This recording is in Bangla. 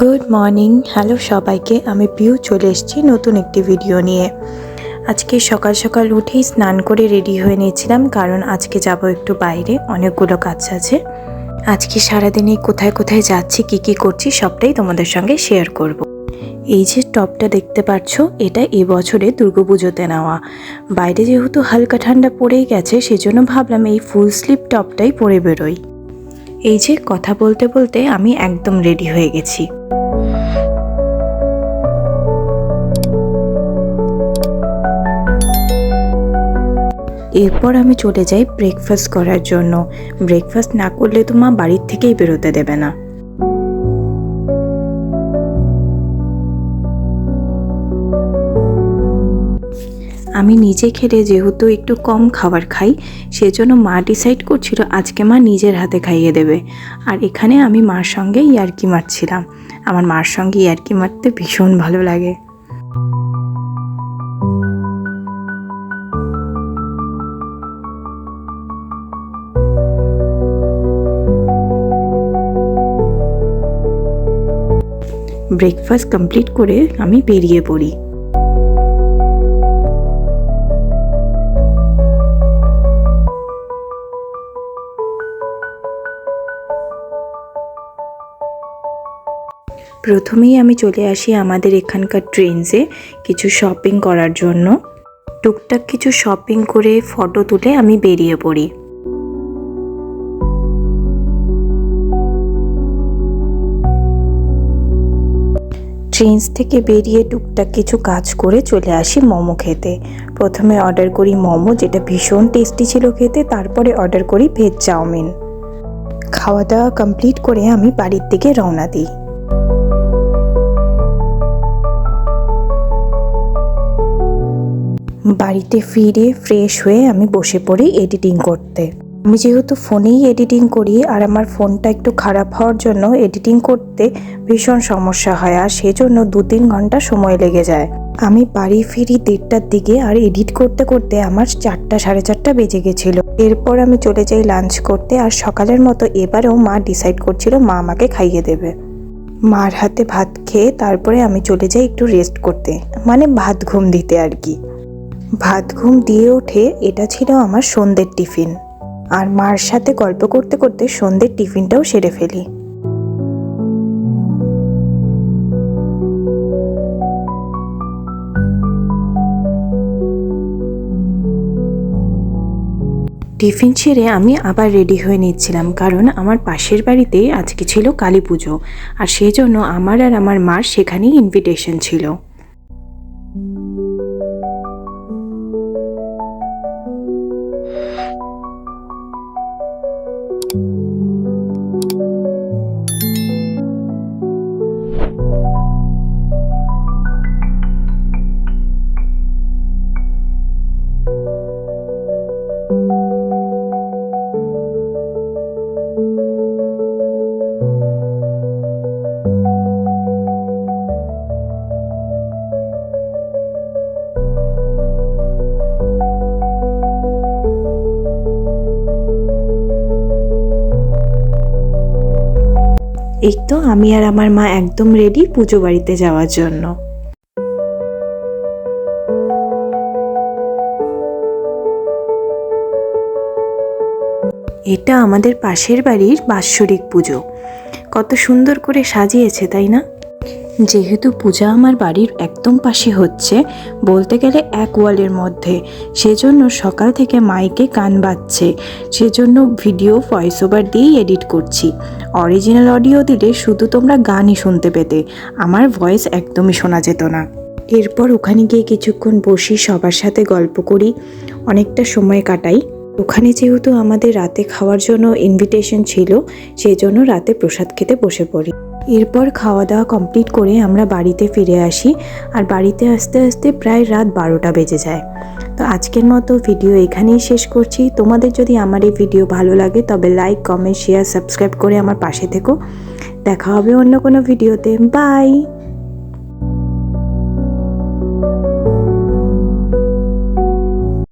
গুড মর্নিং হ্যালো সবাইকে। আমি পিউ চলে এসেছি নতুন একটি ভিডিও নিয়ে। আজকে সকাল সকাল উঠেই স্নান করে রেডি হয়ে নিয়েছিলাম, কারণ আজকে যাব একটু বাইরে। অনেকগুলো কাজ আছে। আজকে সারাদিনে কোথায় কোথায় যাচ্ছি, কি কি করছি, সবটাই তোমাদের সঙ্গে শেয়ার করব। এই যে টপটা দেখতে পাচ্ছ, এটা এবছরে দুর্গাপুজোতে নেওয়া। বাইরে যেহেতু হালকা ঠান্ডা পড়েই গেছে, সেজন্য ভাবলাম এই ফুল স্লিপ টপটাই পরে বেরোই। এই যে কথা বলতে বলতে আমি একদম রেডি হয়ে গেছি। এরপর আমি চলে যাই ব্রেকফাস্ট করার জন্য। ব্রেকফাস্ট না করলে তো মা বাড়ির থেকেই বেরোতে দেবে না। আমি নিজে খেলে যেহেতু একটু কম খাবার খাই, সেজন্য মা ডিসাইড করছিল আজকে মা নিজের হাতে খাইয়ে দেবে। আর এখানে আমি মার সঙ্গে ইয়ার্কি মারছিলাম। আমার মার সঙ্গে ইয়ার্কি মারতে ভীষণ ভালো লাগে। ব্রেকফাস্ট কমপ্লিট করে আমি বেরিয়ে পড়ি। প্রথমেই আমি চলে আসি আমাদের এখানকার ট্রেন্সে কিছু শপিং করার জন্য। টুকটাক কিছু শপিং করে ফটো তুলে আমি বেরিয়ে পড়ি। ট্রেন্স থেকে বেরিয়ে টুকটাক কিছু কাজ করে চলে আসি মোমো খেতে। প্রথমে অর্ডার করি মোমো, যেটা ভীষণ টেস্টি ছিল খেতে, তারপরে অর্ডার করি ভেজ চাউমিন। খাওয়া দাওয়া কমপ্লিট করে আমি বাড়ির দিকে রওনা দিই। বাড়িতে ফিরে ফ্রেশ হয়ে আমি বসে পড়ি এডিটিং করতে। আমি যেহেতু ফোনেই এডিটিং করি আর আমার ফোনটা একটু খারাপ হওয়ার জন্য এডিটিং করতে ভীষণ সমস্যা হয় আর সেজন্য দু তিন ঘণ্টা সময় লেগে যায়। আমি বাড়ি ফিরি দেড়টার দিকে আর এডিট করতে করতে আমার চারটা সাড়ে চারটা বেজে গেছিল। এরপর আমি চলে যাই লাঞ্চ করতে আর সকালের মতো এবারেও মা ডিসাইড করছিল মা আমাকে খাইয়ে দেবে। মার হাতে ভাত খেয়ে তারপরে আমি চলে যাই একটু রেস্ট করতে মানে ভাত ঘুম দিতে আর কি। ভাত ঘুম দিয়ে উঠে এটা ছিল আমার সন্ধ্যের টিফিন। আর মার সাথে গল্প করতে করতে সন্ধ্যের টিফিনটাও সেরে ফেলি। টিফিন সেরে আমি আবার রেডি হয়ে নিচ্ছিলাম, কারণ আমার পাশের বাড়িতে আজকে ছিল কালী পুজো, আর সেই জন্য আমার আর আমার মার সেখানেই ইনভিটেশন ছিল। এই তো আমি আর আমার মা একদম রেডি পুজো বাড়িতে যাওয়ার জন্য। এটা আমাদের পাশের বাড়ির বাৎসরিক পুজো। কত সুন্দর করে সাজিয়েছে, তাই না? যেহেতু পূজা আমার বাড়ির একদম পাশে হচ্ছে, বলতে গেলে এক ওয়ালের মধ্যে। সেজন্য সকাল থেকে মাইকে কান বাজছে। সেজন্য ভিডিও ভয়েস ওভার দিয়েই এডিট করছি। অরিজিনাল অডিও দিলে শুধু তোমরা গানই শুনতে পেতে। আমার ভয়েস একদমই শোনা যেত না। এরপর ওখানে গিয়ে কিছুক্ষণ বসি, সবার সাথে গল্প করি। অনেকটা সময় কাটাই। ওখানে যেহেতু আমাদের রাতে খাওয়ার জন্য ইনভিটেশন ছিল সেই জন্য রাতে প্রসাদ খেতে বসে পড়ি। এরপর খাওয়া দাওয়া কমপ্লিট করে আমরা বাড়িতে ফিরে আসি আর বাড়িতে আসতে আসতে প্রায় রাত বারোটা বেজে যায়। তো আজকের মতো ভিডিও এখানেই শেষ করছি। তোমাদের যদি আমার এই ভিডিও ভালো লাগে তবে লাইক, কমেন্ট শেয়ার সাবস্ক্রাইব করে আমার পাশে থেকো। দেখা হবে অন্য কোনো ভিডিওতে। বাই